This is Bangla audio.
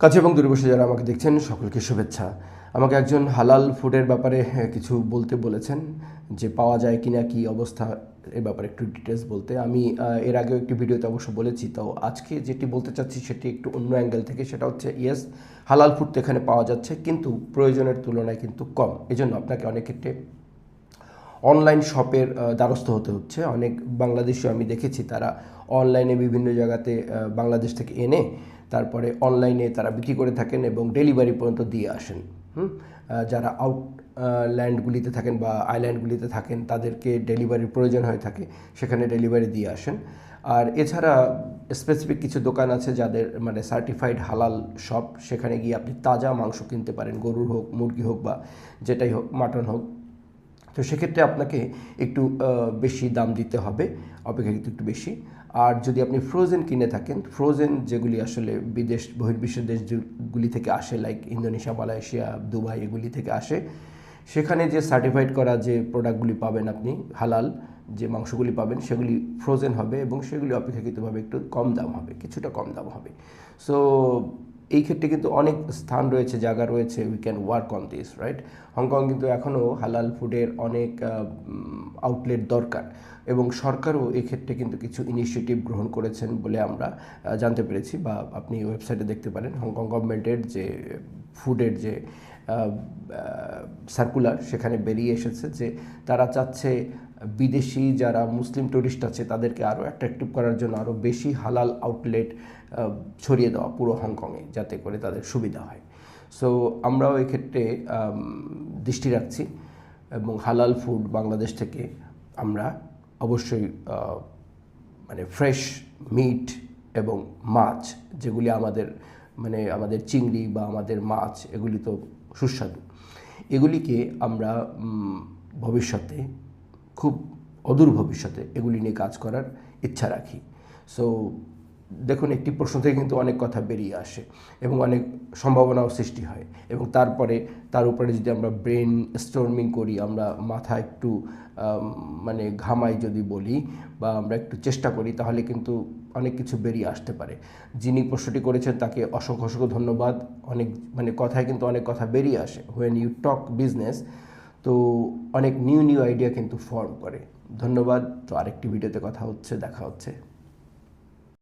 কাছে এবং দূরে বসে যারা আমাকে দেখছেন, সকলকে শুভেচ্ছা। আমাকে একজন হালাল ফুডের ব্যাপারে কিছু বলতে বলেছেন যে পাওয়া যায় কি না কি অবস্থা, এ ব্যাপারে একটু ডিটেলস বলতে। আমি এর আগেও একটি ভিডিওতে অবশ্য বলেছি, তো আজকে যেটি বলতে চাচ্ছি সেটি একটু অন্য অ্যাঙ্গেল থেকে, সেটা হচ্ছে ইয়েস হালাল ফুড তো এখানে পাওয়া যাচ্ছে, কিন্তু প্রয়োজনের তুলনায় কিন্তু কম। এজন্য আপনাকে অনেক ক্ষেত্রে অনলাইন শপের দ্বারস্থ হতে হচ্ছে। অনেক বাংলাদেশিও আমি দেখেছি, তারা অনলাইনে বিভিন্ন জায়গাতে বাংলাদেশ থেকে এনে তারপরে অনলাইনে তারা বিক্রি করে থাকেন এবং ডেলিভারি পর্যন্ত দিয়ে আসেন। যারা আউট ল্যান্ডগুলিতে থাকেন বা আইল্যান্ডগুলিতে থাকেন, তাদেরকে ডেলিভারির প্রয়োজন হয়ে থাকে, সেখানে ডেলিভারি দিয়ে আসেন। আর এছাড়া স্পেসিফিক কিছু দোকান আছে যাদের মানে সার্টিফাইড হালাল শপ সেখানে গিয়ে আপনি তাজা মাংস কিনতে পারেন, গরুর হোক, মুরগি হোক বা যেটাই হোক মাটন হোক। তো সেক্ষেত্রে আপনাকে একটু বেশি দাম দিতে হবে, অপেক্ষাকৃত একটু বেশি। আর যদি আপনি ফ্রোজেন কিনে থাকেন ফ্রোজেন যেগুলি আসলে বিদেশ বহির্বিশ্বের দেশগুলি থেকে আসে লাইক ইন্দোনেশিয়া, মালয়েশিয়া, দুবাই এগুলি থেকে আসে, সেখানে যে সার্টিফাইড করা যে প্রোডাক্টগুলি পাবেন আপনি, হালাল যে মাংসগুলি পাবেন, সেগুলি ফ্রোজেন হবে এবং সেগুলি অপেক্ষাকৃতভাবে একটু কম দাম হবে, কিছুটা কম দাম হবে। সো এই ক্ষেত্রে কিন্তু অনেক স্থান রয়েছে, জায়গা রয়েছে we can work on this right Hong Kong এখনও হালাল ফুডের অনেক আউটলেট দরকার এবং সরকারও এক্ষেত্রে কিন্তু কিছু ইনিশিয়েটিভ গ্রহণ করেছেন বলে আমরা জানতে পেরেছি বা আপনি ওয়েবসাইটে দেখতে পারেন। হংকং গভর্নমেন্টের যে ফুডের যে সার্কুলার সেখানে বেরিয়ে এসেছে যে তারা চাচ্ছে বিদেশি যারা মুসলিম টুরিস্ট আছে তাদেরকে আরও অ্যাট্রাকটিভ করার জন্য আরও বেশি হালাল আউটলেট ছড়িয়ে দেওয়া পুরো হংকংয়ে যাতে করে তাদের সুবিধা হয়। সো আমরাও এক্ষেত্রে দৃষ্টি রাখছি এবং হালাল ফুড বাংলাদেশ থেকে আমরা অবশ্যই মানে ফ্রেশ মিট এবং মাছ যেগুলি আমাদের মানে আমাদের চিংড়ি বা আমাদের মাছ, এগুলি তো সুস্বাদু। এগুলিকে আমরা ভবিষ্যতে, খুব অদূর ভবিষ্যতে এগুলি নিয়ে কাজ করার ইচ্ছা রাখি। সো দেখুন, একটি প্রশ্ন থেকে কিন্তু অনেক কথা বেরিয়ে আসে এবং অনেক সম্ভাবনাও সৃষ্টি হয় এবং তারপরে, তার উপরে যদি আমরা ব্রেন স্টর্মিং করি, আমরা মাথা একটু মানে ঘামাই যদি বলি বা আমরা একটু চেষ্টা করি, তাহলে কিন্তু অনেক কিছু বেরিয়ে আসতে পারে। যিনি প্রশ্নটি করেছেন, তাকে অসংখ্য অসংখ্য ধন্যবাদ। অনেক মানে কথায় কিন্তু অনেক কথা বেরিয়ে আসে। হোয়েন ইউ টক বিজনেস তো অনেক নিউ নিউ আইডিয়া কিন্তু ফর্ম করে। ধন্যবাদ। তো আরেকটি ভিডিওতে কথা হচ্ছে, দেখা হচ্ছে।